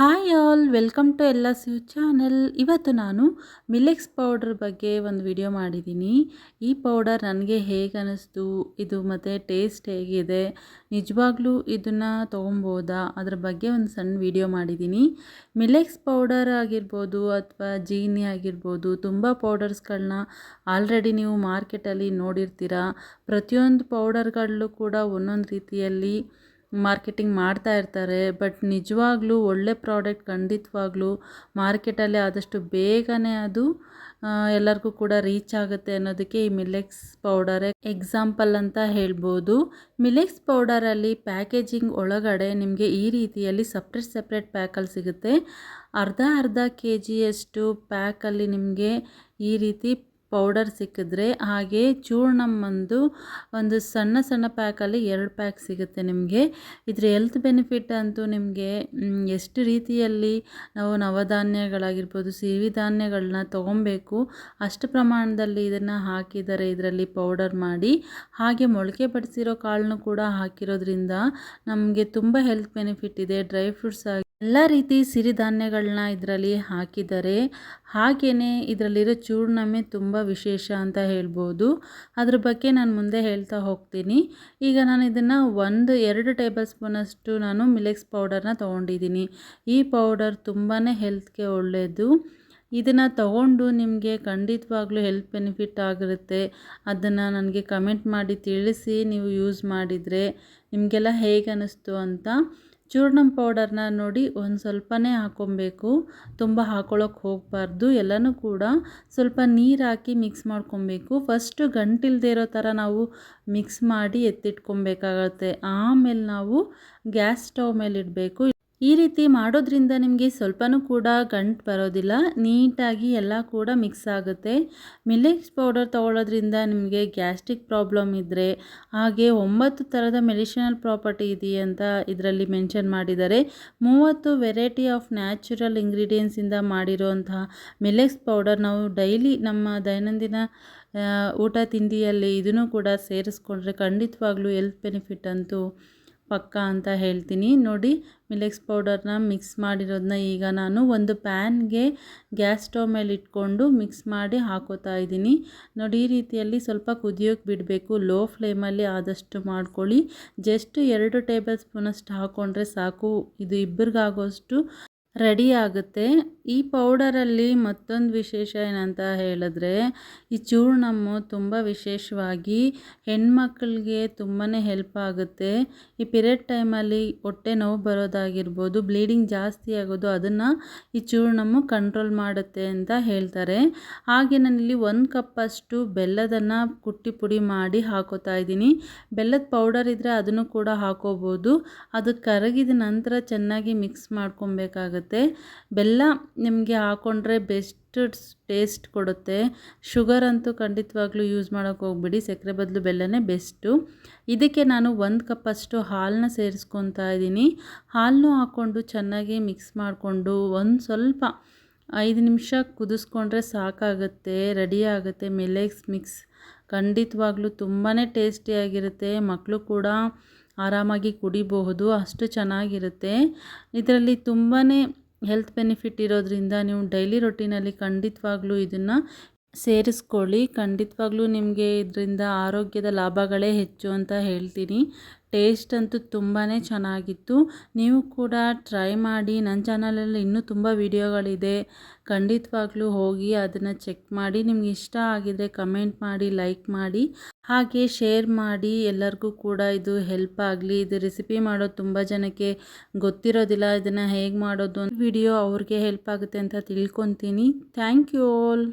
Hi all, welcome to ಎಲ್ಲ ಸ್ಯೂ channel. ಇವತ್ತು ನಾನು ಮಿಲೆಕ್ಸ್ ಪೌಡರ್ ಬಗ್ಗೆ ಒಂದು ವಿಡಿಯೋ ಮಾಡಿದ್ದೀನಿ. ಈ ಪೌಡರ್ ನನಗೆ ಹೇಗೆ ಅನ್ನಿಸ್ತು ಇದು ಮತ್ತು ಟೇಸ್ಟ್ ಹೇಗಿದೆ, ನಿಜವಾಗ್ಲೂ ಇದನ್ನು ತೊಗೊಬೋದಾ, ಅದ್ರ ಬಗ್ಗೆ ಒಂದು ಸಣ್ಣ ವಿಡಿಯೋ ಮಾಡಿದ್ದೀನಿ. ಮಿಲೆಕ್ಸ್ ಪೌಡರ್ ಆಗಿರ್ಬೋದು ಅಥವಾ ಜೀನಿ ಆಗಿರ್ಬೋದು, ತುಂಬ ಪೌಡರ್ಸ್ಗಳನ್ನ ಆಲ್ರೆಡಿ ನೀವು ಮಾರ್ಕೆಟಲ್ಲಿ ನೋಡಿರ್ತೀರ. ಪ್ರತಿಯೊಂದು ಪೌಡರ್ಗಳಲ್ಲೂ ಕೂಡ ಒಂದೊಂದು ರೀತಿಯಲ್ಲಿ ಮಾರ್ಕೆಟಿಂಗ್ ಮಾಡ್ತಾ ಇರ್ತಾರೆ. ಬಟ್ ನಿಜವಾಗ್ಲೂ ಒಳ್ಳೆ ಪ್ರಾಡಕ್ಟ್ ಖಂಡಿತವಾಗ್ಲೂ ಮಾರ್ಕೆಟಲ್ಲೇ ಆದಷ್ಟು ಬೇಗನೆ ಅದು ಎಲ್ಲರಿಗೂ ಕೂಡ ರೀಚ್ ಆಗುತ್ತೆ ಅನ್ನೋದಕ್ಕೆ ಈ ಮಿಲೆಕ್ಸ್ ಪೌಡರೇ ಎಕ್ಸಾಂಪಲ್ ಅಂತ ಹೇಳ್ಬೋದು. ಮಿಲೆಕ್ಸ್ ಪೌಡರಲ್ಲಿ ಪ್ಯಾಕೇಜಿಂಗ್ ಒಳಗಡೆ ನಿಮಗೆ ಈ ರೀತಿಯಲ್ಲಿ ಸಪ್ರೇಟ್ ಸಪ್ರೇಟ್ ಪ್ಯಾಕಲ್ಲಿ ಸಿಗುತ್ತೆ. ಅರ್ಧ ಅರ್ಧ ಕೆ ಜಿಯಷ್ಟು ಪ್ಯಾಕಲ್ಲಿ ನಿಮಗೆ ಈ ರೀತಿ ಪೌಡರ್ ಸಿಕ್ಕಿದ್ರೆ ಹಾಗೆ ಚೂರ್ಣಮ್ಮಂದು ಒಂದು ಸಣ್ಣ ಸಣ್ಣ ಪ್ಯಾಕಲ್ಲಿ ಎರಡು ಪ್ಯಾಕ್ ಸಿಗುತ್ತೆ ನಿಮಗೆ. ಇದ್ರ ಹೆಲ್ತ್ ಬೆನಿಫಿಟ್ ಅಂತೂ ನಿಮಗೆ ಎಷ್ಟು ರೀತಿಯಲ್ಲಿ ನಾವು ನವಧಾನ್ಯಗಳಾಗಿರ್ಬೋದು ಸಿರಿಧಾನ್ಯಗಳನ್ನ ತೊಗೊಬೇಕು, ಅಷ್ಟು ಪ್ರಮಾಣದಲ್ಲಿ ಇದನ್ನು ಹಾಕಿದ್ದಾರೆ ಇದರಲ್ಲಿ ಪೌಡರ್ ಮಾಡಿ, ಹಾಗೆ ಮೊಳಕೆ ಬಡಿಸಿರೋ ಕಾಳನ್ನು ಕೂಡ ಹಾಕಿರೋದ್ರಿಂದ ನಮಗೆ ತುಂಬ ಹೆಲ್ತ್ ಬೆನಿಫಿಟ್ ಇದೆ ಡ್ರೈ ಫ್ರೂಟ್ಸ್ ಆಗಿ ಎಲ್ಲ ರೀತಿ ಸಿರಿಧಾನ್ಯಗಳನ್ನ ಇದರಲ್ಲಿ ಹಾಕಿದ್ದಾರೆ ಹಾಗೆಯೇ ಇದರಲ್ಲಿರೋ ಚೂರ್ಣಮೆ ತುಂಬ ವಿಶೇಷ ಅಂತ ಹೇಳ್ಬೋದು. ಅದ್ರ ಬಗ್ಗೆ ನಾನು ಮುಂದೆ ಹೇಳ್ತಾ ಹೋಗ್ತೀನಿ. ಈಗ ನಾನು ಇದನ್ನು ಒಂದು ಎರಡು ಟೇಬಲ್ ಸ್ಪೂನಷ್ಟು ನಾನು ಮಿಲೆಕ್ಸ್ ಪೌಡರ್ನ ತೊಗೊಂಡಿದ್ದೀನಿ. ಈ ಪೌಡರ್ ತುಂಬಾ ಹೆಲ್ತ್ಗೆ ಒಳ್ಳೆಯದು ಇದನ್ನು ತಗೊಂಡು ನಿಮಗೆ ಖಂಡಿತವಾಗ್ಲೂ ಹೆಲ್ತ್ ಬೆನಿಫಿಟ್ ಆಗಿರುತ್ತೆ. ಅದನ್ನು ನನಗೆ ಕಮೆಂಟ್ ಮಾಡಿ ತಿಳಿಸಿ ನೀವು ಯೂಸ್ ಮಾಡಿದರೆ ನಿಮಗೆಲ್ಲ ಹೇಗೆ ಅನ್ನಿಸ್ತು ಅಂತ. ಚೂರ್ಣಂ ಪೌಡರ್ನ ನೋಡಿ ಒಂದು ಸ್ವಲ್ಪನೇ ಹಾಕ್ಕೊಬೇಕು ತುಂಬ ಹಾಕೊಳ್ಳೋಕೆ ಹೋಗಬಾರ್ದು. ಎಲ್ಲನೂ ಕೂಡ ಸ್ವಲ್ಪ ನೀರು ಹಾಕಿ ಮಿಕ್ಸ್ ಮಾಡ್ಕೊಬೇಕು. ಫಸ್ಟು ಗಂಟಿಲ್ದೇ ಇರೋ ಥರ ನಾವು ಮಿಕ್ಸ್ ಮಾಡಿ ಎತ್ತಿಟ್ಕೊಬೇಕಾಗತ್ತೆ. ಆಮೇಲೆ ನಾವು ಗ್ಯಾಸ್ ಸ್ಟವ್ ಮೇಲೆ ಇಡಬೇಕು. ಈ ರೀತಿ ಮಾಡೋದ್ರಿಂದ ನಿಮಗೆ ಸ್ವಲ್ಪನೂ ಕೂಡ ಗಂಟು ಬರೋದಿಲ್ಲ. ನೀಟಾಗಿ ಎಲ್ಲ ಕೂಡ ಮಿಕ್ಸ್ ಆಗುತ್ತೆ. ಮಿಲೆಕ್ಸ್ ಪೌಡರ್ ತೊಗೊಳ್ಳೋದ್ರಿಂದ ನಿಮಗೆ ಗ್ಯಾಸ್ಟ್ರಿಕ್ ಪ್ರಾಬ್ಲಮ್ ಇದ್ದರೆ ಹಾಗೆ ಒಂಬತ್ತು ಥರದ ಮೆಡಿಷನಲ್ ಪ್ರಾಪರ್ಟಿ ಇದೆಯಾ ಅಂತ ಇದರಲ್ಲಿ ಮೆನ್ಷನ್ ಮಾಡಿದ್ದಾರೆ. ಮೂವತ್ತು ವೆರೈಟಿ ಆಫ್ ನ್ಯಾಚುರಲ್ ಇಂಗ್ರೀಡಿಯೆಂಟ್ಸಿಂದ ಮಾಡಿರುವಂತಹ ಮಿಲೆಕ್ಸ್ ಪೌಡರ್ ನಾವು ಡೈಲಿ ನಮ್ಮ ದೈನಂದಿನ ಊಟ ತಿಂಡಿಯಲ್ಲಿ ಇದನ್ನು ಕೂಡ ಸೇರಿಸ್ಕೊಂಡ್ರೆ ಖಂಡಿತವಾಗ್ಲೂ ಹೆಲ್ತ್ ಬೆನಿಫಿಟ್ ಅಂತೂ ಪಕ್ಕ ಅಂತ ಹೇಳ್ತೀನಿ. ನೋಡಿ ಮಿಲೆಕ್ಸ್ ಪೌಡರ್ನ ಮಿಕ್ಸ್ ಮಾಡಿರೋದನ್ನ ಈಗ ನಾನು ಒಂದು ಪ್ಯಾನ್ಗೆ ಗ್ಯಾಸ್ ಸ್ಟೋವ್ ಮೇಲೆ ಇಟ್ಕೊಂಡು ಮಿಕ್ಸ್ ಮಾಡಿ ಹಾಕೋತಾ ಇದ್ದೀನಿ. ನೋಡಿ, ಈ ರೀತಿಯಲ್ಲಿ ಸ್ವಲ್ಪ ಕುದಿಯೋಕೆ ಬಿಡಬೇಕು. ಲೋ ಫ್ಲೇಮಲ್ಲಿ ಆದಷ್ಟು ಮಾಡ್ಕೊಳ್ಳಿ. ಜಸ್ಟ್ ಎರಡು ಟೇಬಲ್ ಸ್ಪೂನಷ್ಟು ಹಾಕ್ಕೊಂಡ್ರೆ ಸಾಕು. ಇದು ಇಬ್ಬರಿಗಾಗೋಷ್ಟು ರೆಡಿ ಆಗುತ್ತೆ. ಈ ಪೌಡರಲ್ಲಿ ಮತ್ತೊಂದು ವಿಶೇಷ ಏನಂತ ಹೇಳಿದ್ರೆ, ಈ ಚೂರ್ಣಮ್ಮು ತುಂಬ ವಿಶೇಷವಾಗಿ ಹೆಣ್ಮಕ್ಳಿಗೆ ತುಂಬಾ ಹೆಲ್ಪ್ ಆಗುತ್ತೆ. ಈ ಪಿರಿಯಡ್ ಟೈಮಲ್ಲಿ ಹೊಟ್ಟೆ ನೋವು ಬರೋದಾಗಿರ್ಬೋದು ಬ್ಲೀಡಿಂಗ್ ಜಾಸ್ತಿ ಆಗೋದು, ಅದನ್ನು ಈ ಚೂರ್ಣಮ್ಮು ಕಂಟ್ರೋಲ್ ಮಾಡುತ್ತೆ ಅಂತ ಹೇಳ್ತಾರೆ. ಹಾಗೆ ನಾನಿಲ್ಲಿ ಒಂದು ಕಪ್ಪಷ್ಟು ಬೆಲ್ಲದನ್ನು ಕುಟ್ಟಿ ಪುಡಿ ಮಾಡಿ ಹಾಕೋತಾ ಇದ್ದೀನಿ. ಬೆಲ್ಲದ ಪೌಡರ್ ಇದ್ದರೆ ಅದನ್ನು ಕೂಡ ಹಾಕೋಬೋದು. ಅದು ಕರಗಿದ ನಂತರ ಚೆನ್ನಾಗಿ ಮಿಕ್ಸ್ ಮಾಡ್ಕೊಬೇಕಾಗುತ್ತೆ. ಬೆಲ್ಲ ನಿಮಗೆ ಹಾಕ್ಕೊಂಡ್ರೆ ಬೆಸ್ಟ್ ಟೇಸ್ಟ್ ಕೊಡುತ್ತೆ. ಶುಗರ್ ಅಂತೂ ಖಂಡಿತವಾಗ್ಲೂ ಯೂಸ್ ಮಾಡೋಕ್ಕೆ ಹೋಗ್ಬಿಡಿ. ಸಕ್ಕರೆ ಬದಲು ಬೆಲ್ಲನೇ ಬೆಸ್ಟು. ಇದಕ್ಕೆ ನಾನು ಒಂದು ಕಪ್ಪಷ್ಟು ಹಾಲನ್ನ ಸೇರಿಸ್ಕೊತಾ ಇದ್ದೀನಿ. ಹಾಲನ್ನು ಹಾಕ್ಕೊಂಡು ಚೆನ್ನಾಗಿ ಮಿಕ್ಸ್ ಮಾಡಿಕೊಂಡು ಒಂದು ಸ್ವಲ್ಪ ಐದು ನಿಮಿಷ ಕುದಿಸ್ಕೊಂಡ್ರೆ ಸಾಕಾಗುತ್ತೆ ರೆಡಿ ಆಗುತ್ತೆ. ಮಿಲೆಕ್ಸ್ ಮಿಕ್ಸ್ ಖಂಡಿತವಾಗ್ಲೂ ತುಂಬಾ ಟೇಸ್ಟಿಯಾಗಿರುತ್ತೆ ಮಕ್ಕಳು ಕೂಡ ಆರಾಮಾಗಿ ಕುಡಿಬಹುದು, ಅಷ್ಟು ಚೆನ್ನಾಗಿರುತ್ತೆ. ಇದರಲ್ಲಿ ತುಂಬಾ ಹೆಲ್ತ್ ಬೆನಿಫಿಟ್ ಇರೋದ್ರಿಂದ ನೀವು ಡೈಲಿ ರೊಟೀನಲ್ಲಿ ಖಂಡಿತವಾಗ್ಲೂ ಇದನ್ನು ಸೇರಿಸ್ಕೊಳ್ಳಿ. ಖಂಡಿತವಾಗ್ಲೂ ನಿಮಗೆ ಇದರಿಂದ ಆರೋಗ್ಯದ ಲಾಭಗಳೇ ಹೆಚ್ಚು ಅಂತ ಹೇಳ್ತೀನಿ. ಟೇಸ್ಟ್ ಅಂತೂ ತುಂಬಾ ಚೆನ್ನಾಗಿತ್ತು. ನೀವು ಕೂಡ ಟ್ರೈ ಮಾಡಿ. ನನ್ನ ಚಾನಲಲ್ಲಿ ಇನ್ನೂ ತುಂಬ ವೀಡಿಯೋಗಳಿದೆ. ಖಂಡಿತವಾಗ್ಲೂ ಹೋಗಿ ಅದನ್ನು ಚೆಕ್ ಮಾಡಿ. ನಿಮ್ಗೆ ಇಷ್ಟ ಆಗಿದರೆ ಕಮೆಂಟ್ ಮಾಡಿ, ಲೈಕ್ ಮಾಡಿ. ಹಾಗೆ ಶೇರ್ ಮಾಡಿ. ಎಲ್ಲರಿಗೂ ಕೂಡ ಇದು ಹೆಲ್ಪ್ ಆಗಲಿ. ಇದು ರೆಸಿಪಿ ಮಾಡೋದು ತುಂಬ ಜನಕ್ಕೆ ಗೊತ್ತಿರೋದಿಲ್ಲ. ಇದನ್ನು ಹೇಗೆ ಮಾಡೋದು ವಿಡಿಯೋ ಅವ್ರಿಗೆ ಹೆಲ್ಪ್ ಆಗುತ್ತೆ ಅಂತ ತಿಳ್ಕೊತೀನಿ. Thank you all.